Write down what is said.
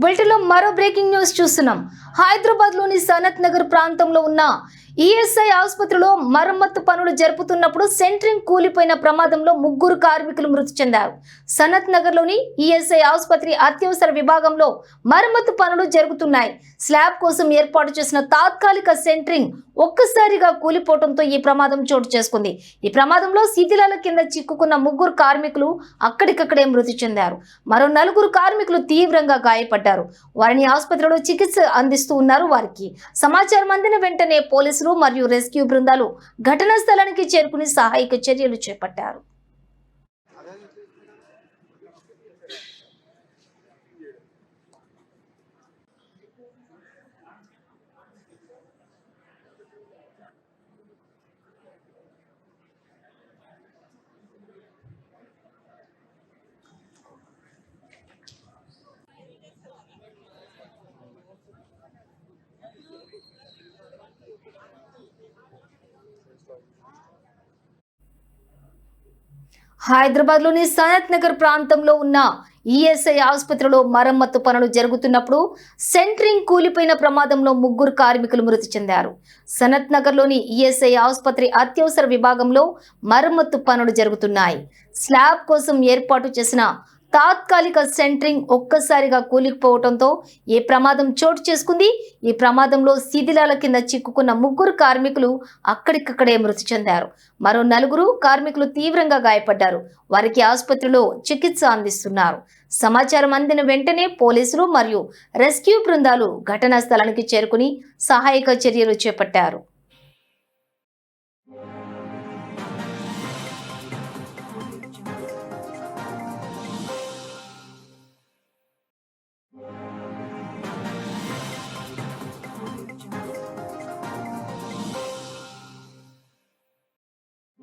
బులెటిన్లో మరో breaking news చూస్తున్నాం. హైదరాబాద్లోని సనత్ నగర్ ప్రాంతంలో ఉన్న ఈఎస్ఐ ఆసుపత్రిలో మరమ్మత్తు పనులు జరుపుతున్నప్పుడు సెంట్రింగ్ కూలిపోయిన ప్రమాదంలో ముగ్గురు కార్మికులు మృతి చెందారు. సనత్ నగర్లోని ఈఎస్ఐ ఆసుపత్రి అత్యవసర విభాగంలో మరమ్మత్తు పనులు జరుగుతున్నాయి. స్లాబ్ కోసం ఏర్పాటు చేసిన తాత్కాలిక సెంట్రింగ్ ఒక్కసారిగా కూలిపోవడంతో ఈ ప్రమాదం చోటు చేసుకుంది. ఈ ప్రమాదంలో శిథిలాల కింద చిక్కుకున్న ముగ్గురు కార్మికులు అక్కడికక్కడే మృతి చెందారు. మరో నలుగురు కార్మికులు తీవ్రంగా గాయపడ్డారు. వారిని ఆసుపత్రిలో చికిత్స అందిస్తూ ఉన్నారు వారికి. సమాచారం అందిన వెంటనే పోలీసులు మరియు రెస్క్యూ బృందాలు ఘటనా స్థలానికి చేరుకుని సహాయక చర్యలు చేపట్టారు. హైదరాబాద్లోని సనత్ నగర్ ప్రాంతంలో ఉన్న ఈఎస్ఐ ఆసుపత్రిలో మరమ్మత్తు పనులు జరుగుతున్నప్పుడు సెంట్రింగ్ కూలిపోయిన ప్రమాదంలో ముగ్గురు కార్మికులు మృతి చెందారు. సనత్ నగర్లోని ఈఎస్ఐ ఆసుపత్రి అత్యవసర విభాగంలో మరమ్మత్తు పనులు జరుగుతున్నాయి. స్లాబ్ కోసం ఏర్పాటు చేసిన తాత్కాలిక సెంట్రింగ్ ఒక్కసారిగా కూలిపోవడంతో ఏ ప్రమాదం చోటు చేసుకుంది? ఈ ప్రమాదంలో శిథిలాల కింద చిక్కుకున్న ముగ్గురు కార్మికులు అక్కడికక్కడే మృతి చెందారు. మరో నలుగురు కార్మికులు తీవ్రంగా గాయపడ్డారు. వారికి ఆసుపత్రిలో చికిత్స అందిస్తున్నారు. సమాచారం అందిన వెంటనే పోలీసులు మరియు రెస్క్యూ బృందాలు ఘటనా స్థలానికి చేరుకుని సహాయక చర్యలు చేపట్టారు.